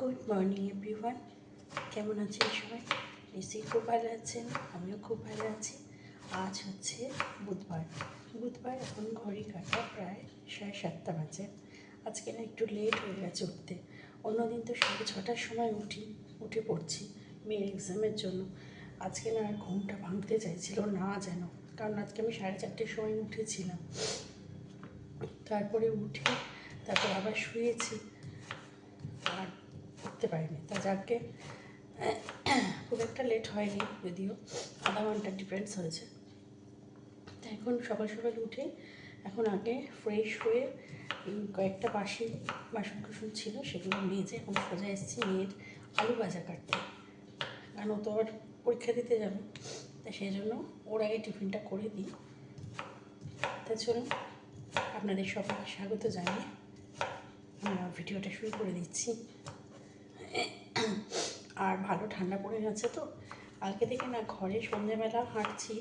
Good morning everyone কেমন আছেন সবাই? নিশ্চয়ই খুব ভালো আছেন, আমিও খুব ভালো আছি। আজ হচ্ছে বুধবার। বুধবার এখন ঘড়ি কাটা প্রায় সাড়ে সাতটা বাজে। আজকে না একটু লেট হয়ে গেছে উঠতে। অন্যদিন তো সাড়ে ছটার সময় উঠি, উঠে পড়ছি মেয়ের এক্সামের জন্য। আজকে না আর ঘুমটা ভাঙতে চাইছিল না যেন, কারণ আজকে আমি সাড়ে চারটের সময় উঠেছিলাম। তারপরে উঠে তারপর আবার শুয়েছি। আর উঠতে পারিনি। তা যাকে খুব একটা লেট হয়নি যদিও, আধা ঘণ্টা ডিফারেন্স হয়েছে। তা এখন সকাল সকাল উঠে, এখন আগে ফ্রেশ হয়ে কয়েকটা বাসি বাসন কুসন ছিল, সেগুলো মেজে এখন সোজা এসেছি মেয়ের আলু ভাজা কাটতে। কারণ ও তো আবার পরীক্ষা দিতে যাবে, তা সেই জন্য ওর আগে টিফিনটা করে দিই। তা চলুন, আপনাদের সবাইকে স্বাগত জানিয়ে আমরা ভিডিওটা শুরু করে দিচ্ছি। আর ভালো ঠান্ডা পড়ে গেছে তো। কালকে থেকে না ঘরে সন্ধ্যেবেলা হাঁটছি,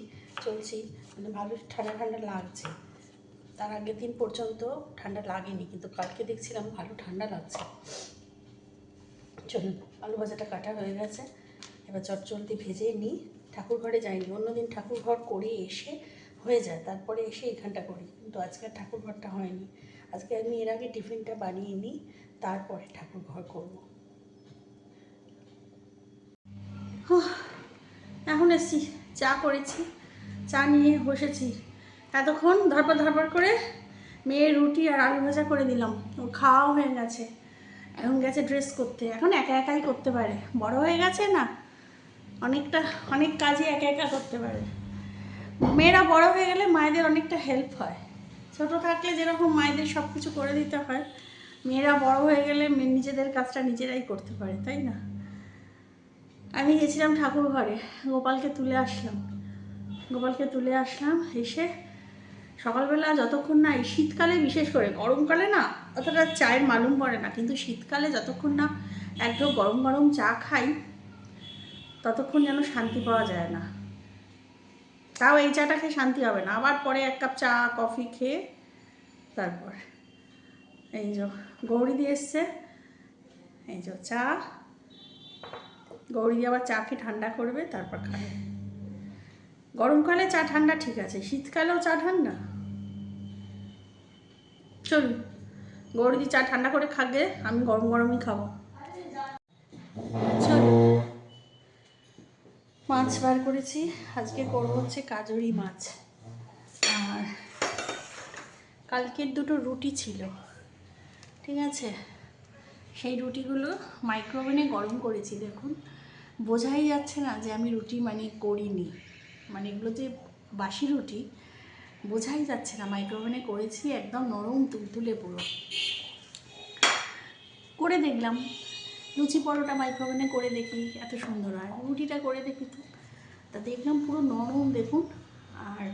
চলছি মানে ভালো ঠান্ডা ঠান্ডা লাগছে। তার আগের দিন পর্যন্ত ঠান্ডা লাগেনি, কিন্তু কালকে দেখছিলাম ভালো ঠান্ডা লাগছে। চলুন, আলু ভাজাটা কাটা হয়ে গেছে। এবার চট চটচলতি ভেজে নিই। ঠাকুর ঘরে যাইনি, অন্যদিন ঠাকুর ঘর করে এসে হয়ে যায়, তারপরে এসে এখানটা করি। কিন্তু আজকে আর ঠাকুর ঘরটা হয়নি। আজকে আমি এর আগে টিফিনটা বানিয়ে নিই, তারপরে ঠাকুর ঘর করব হুহ, এখন এসছি চা করেছি, চা নিয়ে বসেছি। এতক্ষণ ধরপর ধরপর করে মেয়ের রুটি আর আলু ভাজা করে দিলাম। ও খাওয়াও হয়ে গেছে। এখন গেছে ড্রেস করতে। এখন একা একাই করতে পারে। বড় হয়ে গেছে না? অনেকটা, অনেক কাজই একা একা করতে পারে। মেয়েরা বড় হয়ে গেলে মায়েদের অনেকটা হেল্প হয়। ছোটো থাকলে যেরকম মায়েদের সব কিছু করে দিতে হয়, মেয়েরা বড় হয়ে গেলে নিজেদের কাজটা নিজেরাই করতে পারে, তাই না? আমি গেছিলাম ঠাকুর ঘরে। গোপালকে তুলে আসলাম। গোপালকে তুলে আসলাম, এসে সকালবেলা যতক্ষণ না, এই শীতকালে বিশেষ করে, গরমকালে না, অতটা চায়ের মালুম পড়ে না। কিন্তু শীতকালে যতক্ষণ না একদম গরম গরম চা খাই, ততক্ষণ যেন শান্তি পাওয়া যায় না। তাও এই চাটা খেয়ে শান্তি হবে না। আবার পরে এক কাপ চা, কফি খেয়ে তারপর। এই যে, গৌরী দিয়ে এসছে। এই যে, চা গৌরী আবার চা খেয়ে ঠান্ডা করবে, তারপর খাবে। গরমকালে চা ঠান্ডা ঠিক আছে, শীতকালেও চা ঠান্ডা। চলুন গৌরীদি চা ঠান্ডা করে খাবে আমি গরম গরমই খাব। মাছ বার করেছি, আজকে করব হচ্ছে কাজরি মাছ। আর কালকের দুটো রুটি ছিল, ঠিক আছে? সেই রুটিগুলো মাইক্রোওভেনে গরম করেছি, দেখুন। বোঝাই যাচ্ছে না যে আমি রুটি মানে করিনি। মানে এগুলো যে বাসি রুটি, বোঝাই যাচ্ছে না। মাইক্রোওভেনে করেছি একদম নরম তুলতুলে পুরো। করে দেখলাম। লুচি পরোটা মাইক্রোওভেনে করে দেখি, এত সুন্দর হয়। রুটিটা করে দেখি তো। তা দেখলাম পুরো নরম, দেখুন। আর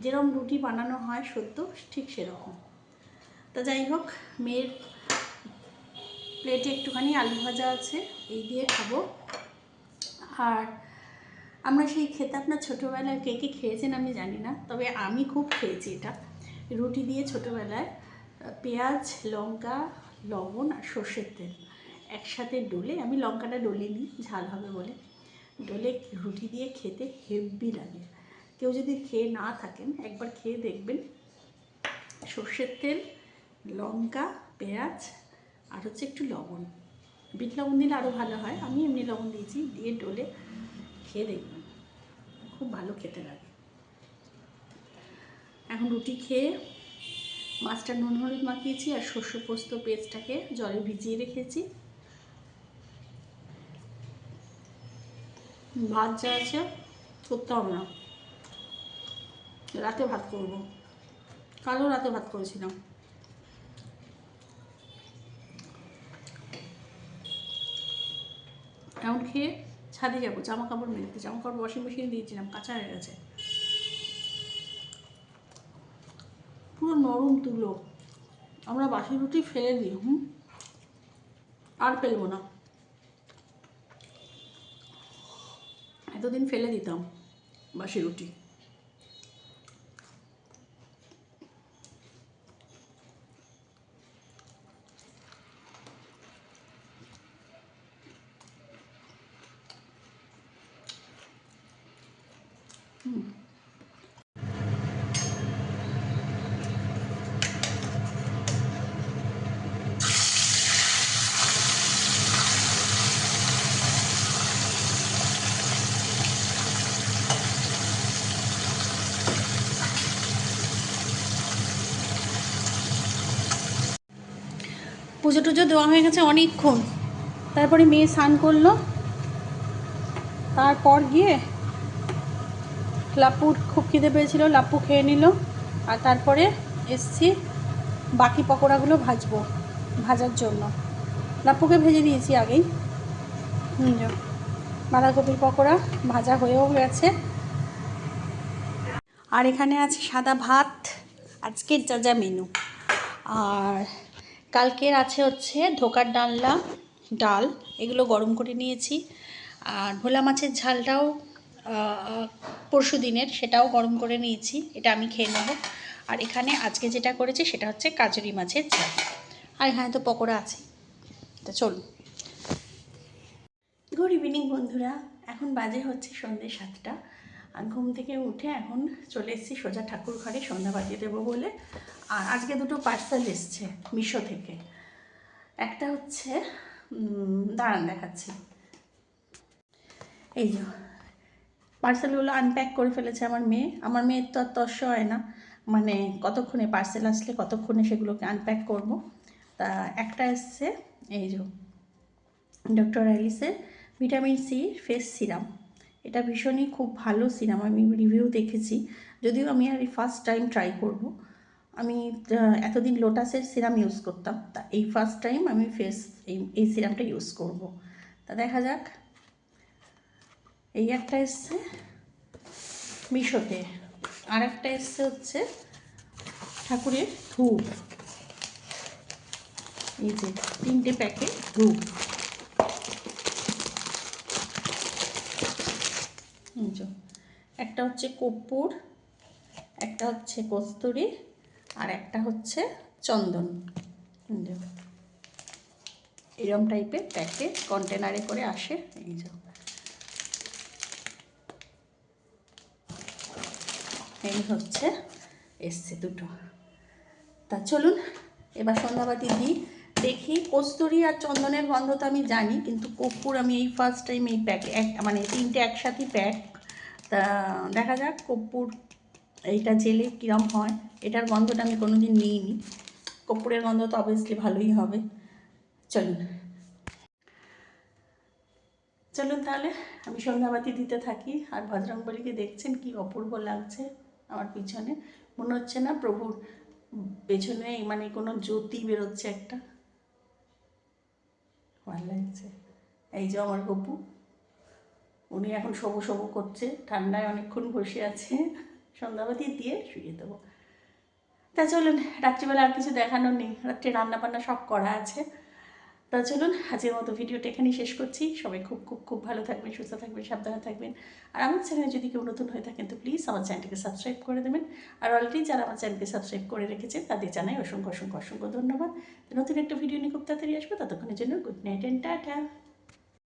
যেরকম রুটি বানানো হয় সদ্য ঠিক সেরকম। তা যাই হোক, মেয়ের প্লেটে একটুখানি আলু ভাজা আছে, এই দিয়ে খাব। আর আমরা সেই খেতে আপনার ছোটোবেলায় কে কে খেয়েছেন আমি জানি না, তবে আমি খুব খেয়েছি এটা। রুটি দিয়ে ছোটোবেলায় পেঁয়াজ, লঙ্কা, লবণ আর সর্ষের তেল একসাথে ডলে, আমি লঙ্কাটা ডলে নিই ঝাল হবে বলে। ডলে রুটি দিয়ে খেতে হেভি লাগে। কেউ যদি খেয়ে না থাকেন, একবার খেয়ে দেখবেন। সর্ষের তেল, লঙ্কা, পেঁয়াজ আর হচ্ছে একটু লবণ। বিট লবণ দিলে আরও ভালো হয়। আমি এমনি লবণ দিয়েছি, দিয়ে ডলে খেয়ে দেখবেন। খুব ভালো খেতে লাগে। এখন রুটি খেয়ে মাছটা নুন হলুদ মাখিয়েছি আর শস্য পোস্ত পেস্টটাকে জলে ভিজিয়ে রেখেছি। ভাত যা আছে করতে হবে না। রাতে ভাত করব। কালও রাতে ভাত করেছিলাম। এখন খেয়ে ছাদে যাব জামা কাপড় মেলতে। জামা কাপড় ওয়াশিং মেশিনে দিয়েছিলাম, কাঁচা হয়ে গেছে। পুরো নরম তুলো। আমরা বাসি রুটি ফেলে দিই, হুম? আর ফেলব না। এতদিন ফেলে দিতাম বাসি রুটি। পুজো টুজো দেওয়া হয়ে গেছে অনেকক্ষণ। তারপরে মেয়ে স্নান করল। তারপর গিয়ে লাপুর খুব খিদে পেয়েছিল লাপু খেয়ে নিল। আর তারপরে এসছি, বাকি পকোড়াগুলো ভাজবো, ভাজার জন্য। লাপুকে ভেজে দিয়েছি আগেই। বাঁধাকপির পকোড়া ভাজা হয়েও গেছে। আর এখানে আছে সাদা ভাত, আজকের যা যা মেনু। আর কালকের আছে হচ্ছে ধোকার ডালনা, ডাল, এগুলো গরম করে নিয়েছি। আর ভোলা মাছের ঝালটাও পরশু দিনের সেটাও গরম করে নিয়েছি, এটা আমি খেয়ে নেব। আর এখানে আজকে যেটা করেছি সেটা হচ্ছে কাজরি মাছের ঝাল। আর এখানে তো পকোড়া আছে। তা চলুন। গুড ইভিনিং বন্ধুরা, এখন বাজে হচ্ছে সন্ধ্যে সাতটা। আর ঘুম থেকে উঠে এখন চলে এসেছি সোজা ঠাকুর ঘরে, সন্ধ্যা বাজিয়ে দেবো বলে। আর আজকে দুটো পার্সেল এসছে মিশো থেকে। একটা হচ্ছে দাঁড়ান দেখাচ্ছি। এই যে পার্সেলগুলো আনপ্যাক করে ফেলেছে আমার মেয়ে। আমার মেয়ের তো আর তস্য হয় না। মানে কতক্ষণে পার্সেল আসলে কতক্ষণে সেগুলোকে আনপ্যাক করব। তা একটা এসছে, এই যে ডক্টর অ্যালিসের ভিটামিন সি ফেস সিরাম এটা ভীষণই খুব ভালো সিরাম আমি রিভিউ দেখেছি। যদিও আমি আর ফার্স্ট টাইম ট্রাই করব। আমি এতদিন লোটাসের সিরাম ইউজ করতাম। তা এই ফার্স্ট টাইম আমি ফেস এই এই সিরামটা ইউজ করব। তা দেখা যাক। এই একটা এসছে মিশোতে। আর একটা এসছে হচ্ছে ঠাকুরের ধূপ। এই যে তিনটে প্যাকেট ধূপ। একটা হচ্ছে কর্পূর, একটা হচ্ছে কস্তুরি আর একটা হচ্ছে চন্দন। এরম টাইপের প্যাকেট কন্টেনারে করে আসে। এই যে এই হচ্ছে, এসছে দুটো। তা চলুন, এবার সন্ধ্যাবাতি দিই। দেখি কস্তুরি আর চন্দনের গন্ধ তো আমি জানি, কিন্তু কর্পূর আমি এই ফার্স্ট টাইম এই প্যাক এক মানে তিনটে একসাথে প্যাক তা দেখা যাক কর্পূর এইটা জেলে কীরম হয়। এটার গন্ধটা আমি কোনো দিন নিইনি। কর্পূরের গন্ধ তো অবভিয়াসলি ভালোই হবে। চলুন। চলুন তাহলে, আমি সন্ধ্যাবাতি দিতে থাকি, আর বজরংবলীকে দেখছেন কি অপূর্ব লাগছে। আমার পিছনে। মনে হচ্ছে না প্রভুর পেছনে মানে কোনো জ্যোতি বেরোচ্ছে একটা। ভালো লাগছে। এই যে আমার গপু উনি এখন সবু সবু করছে, ঠান্ডায় অনেকক্ষণ বসে আছে। সন্ধ্যাবাতি দিয়ে শুয়ে দেবো। তা চলুন, রাত্রিবেলা আর কিছু দেখানোর নেই। রাত্রে রান্না বান্না সব করা আছে। তা চলুন, আজকের মতো ভিডিওটা এখানেই শেষ করছি। সবাই খুব খুব খুব ভালো থাকবেন, সুস্থ থাকবেন, সাবধানে থাকবেন। আর আমার চ্যানেলে যদি কেউ নতুন হয়ে থাকেন তো প্লিজ আমার চ্যানেলটিকে সাবস্ক্রাইব করে দেবেন। আর অলরেডি যারা আমার চ্যানেলকে সাবস্ক্রাইব করে রেখেছে, তাদের জানাই অসংখ্য অসংখ্য অসংখ্য ধন্যবাদ। নতুন একটা ভিডিও নিয়ে খুব তাড়াতাড়ি আসব, ততক্ষণের জন্য গুড নাইট অ্যান্ড টাটা